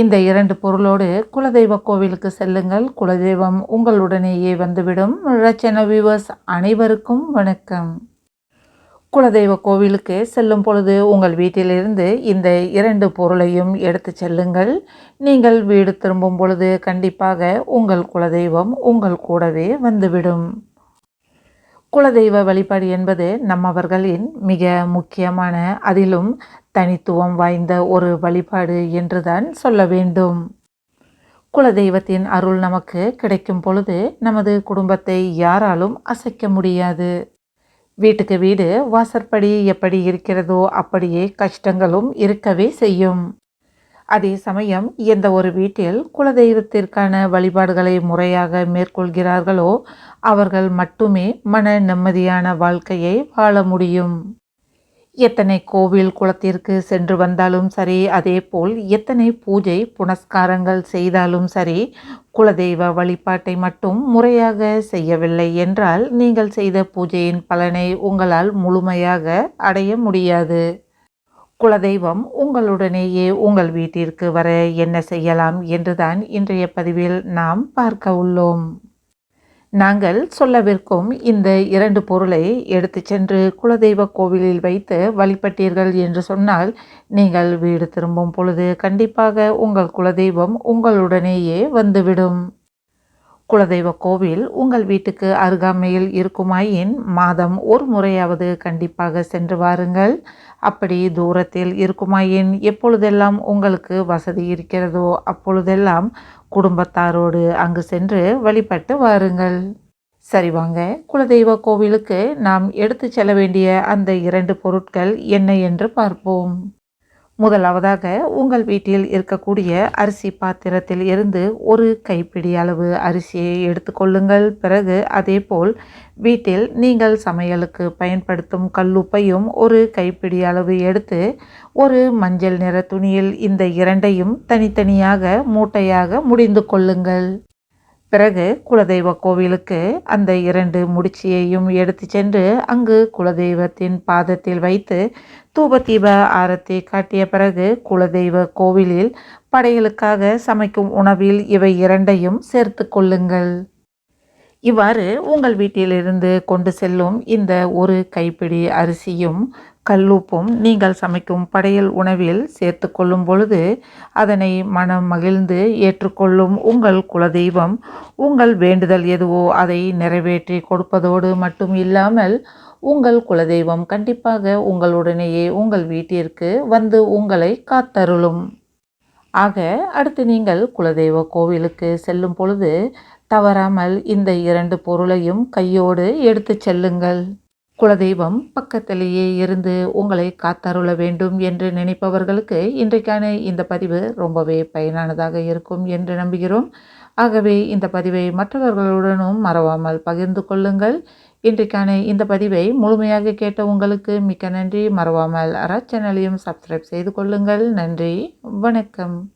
இந்த இரண்டு பொருளோடு குலதெய்வ கோவிலுக்கு செல்லுங்கள். குலதெய்வம் உங்களுடனேயே வந்துவிடும். ரச்சன வியூவர்ஸ் அனைவருக்கும் வணக்கம். குலதெய்வ கோவிலுக்கு செல்லும் பொழுது உங்கள் வீட்டிலிருந்து இந்த இரண்டு பொருளையும் எடுத்து செல்லுங்கள். நீங்கள் வீடு திரும்பும் பொழுது கண்டிப்பாக உங்கள் குலதெய்வம் உங்கள் கூடவே வந்துவிடும். குலதெய்வ வழிபாடு என்பது நம்மவர்களின் மிக முக்கியமான அதிலும் தனித்துவம் வாய்ந்த ஒரு வழிபாடு என்றுதான் சொல்ல வேண்டும். குலதெய்வத்தின் அருள் நமக்கு கிடைக்கும் பொழுது நமது குடும்பத்தை யாராலும் அசைக்க முடியாது. வீட்டுக்கு வீடு வாசற்படி எப்படி இருக்கிறதோ அப்படியே கஷ்டங்களும் இருக்கவே செய்யும். அதே சமயம் எந்த ஒரு வீட்டில் குலதெய்வத்திற்கான வழிபாடுகளை முறையாக மேற்கொள்கிறார்களோ அவர்கள் மட்டுமே மன நிம்மதியான வாழ்க்கையை வாழ முடியும். எத்தனை கோவில் குளத்திற்கு சென்று வந்தாலும் சரி அதேபோல் எத்தனை பூஜை புனஸ்காரங்கள் செய்தாலும் சரி குலதெய்வ வழிபாட்டை மட்டும் முறையாக செய்யவில்லை என்றால் நீங்கள் செய்த பூஜையின் பலனை உங்களால் முழுமையாக அடைய முடியாது. குலதெய்வம் உங்களுடனேயே உங்கள் வீட்டிற்கு வர என்ன செய்யலாம் என்றுதான் இன்றைய பதிவில் நாம் பார்க்க உள்ளோம். நாங்கள் சொல்லவிருக்கும் இந்த இரண்டு பொருளை எடுத்து சென்று குலதெய்வ கோவிலில் வைத்து வழிபட்டீர்கள் என்று சொன்னால் நீங்கள் வீடு திரும்பும் பொழுது கண்டிப்பாக உங்கள் குலதெய்வம் உங்களுடனேயே வந்துவிடும். குலதெய்வ கோவில் உங்கள் வீட்டுக்கு அருகாமையில் இருக்குமாயின் மாதம் ஒரு முறையாவது கண்டிப்பாக சென்று வாருங்கள். அப்படி தூரத்தில் இருக்குமாயின் எப்பொழுதெல்லாம் உங்களுக்கு வசதி இருக்கிறதோ அப்பொழுதெல்லாம் குடும்பத்தாரோடு அங்கு சென்று வழிபட்டு வாருங்கள். சரி வாங்க குலதெய்வ கோவிலுக்கு நாம் எடுத்து செல்ல வேண்டிய அந்த இரண்டு பொருட்கள் என்ன என்று பார்ப்போம். முதலாவதாக உங்கள் வீட்டில் இருக்கக்கூடிய அரிசி பாத்திரத்தில் இருந்து ஒரு கைப்பிடி அளவு அரிசியை எடுத்துக்கொள்ளுங்கள் பிறகு அதேபோல் வீட்டில் நீங்கள் சமையலுக்கு பயன்படுத்தும் கல்லுப்பையும் ஒரு கைப்பிடி அளவு எடுத்து ஒரு மஞ்சள் நிற துணியில் இந்த இரண்டையும் தனித்தனியாக மூட்டையாக முடிந்து கொள்ளுங்கள். பிறகு குலதெய்வ கோவிலுக்கு அந்த இரண்டு முடிச்சியையும் எடுத்து சென்று அங்கு குலதெய்வத்தின் பாதத்தில் வைத்து தூபதீப ஆரத்தி காட்டிய பிறகு குலதெய்வ கோவிலில் படைகளுக்காக சமைக்கும் உணவில் இவை இரண்டையும் சேர்த்து கொள்ளுங்கள். இவ்வாறு உங்கள் வீட்டிலிருந்து கொண்டு செல்லும் இந்த ஒரு கைப்பிடி அரிசியும் கல்லுப்பும் நீங்கள் சமைக்கும் படையல் உணவில் சேர்த்து கொள்ளும் பொழுது அதனை மனம் மகிழ்ந்து ஏற்றுக்கொள்ளும் உங்கள் குலதெய்வம். உங்கள் வேண்டுதல் எதுவோ அதை நிறைவேற்றி கொடுப்பதோடு மட்டும் இல்லாமல் உங்கள் குலதெய்வம் கண்டிப்பாக உங்களுடனேயே உங்கள் வீட்டிற்கு வந்து உங்களை காத்தருளும். ஆக அடுத்து நீங்கள் குலதெய்வ கோவிலுக்கு செல்லும் பொழுது தவறாமல் இந்த இரண்டு பொருளையும் கையோடு எடுத்து செல்லுங்கள். குலதெய்வம் பக்கத்திலேயே இருந்து உங்களை காத்தருள வேண்டும் என்று நினைப்பவர்களுக்கு இன்றைக்கான இந்த பதிவு ரொம்பவே பயனானதாக இருக்கும் என்று நம்புகிறோம். ஆகவே இந்த பதிவை மற்றவர்களுடனும் மறவாமல் பகிர்ந்து கொள்ளுங்கள். இன்றைக்கான இந்த பதிவை முழுமையாக கேட்ட உங்களுக்கு மிக்க நன்றி. மறவாமல் அற சேனலையும் சப்ஸ்கிரைப் செய்து கொள்ளுங்கள். நன்றி. வணக்கம்.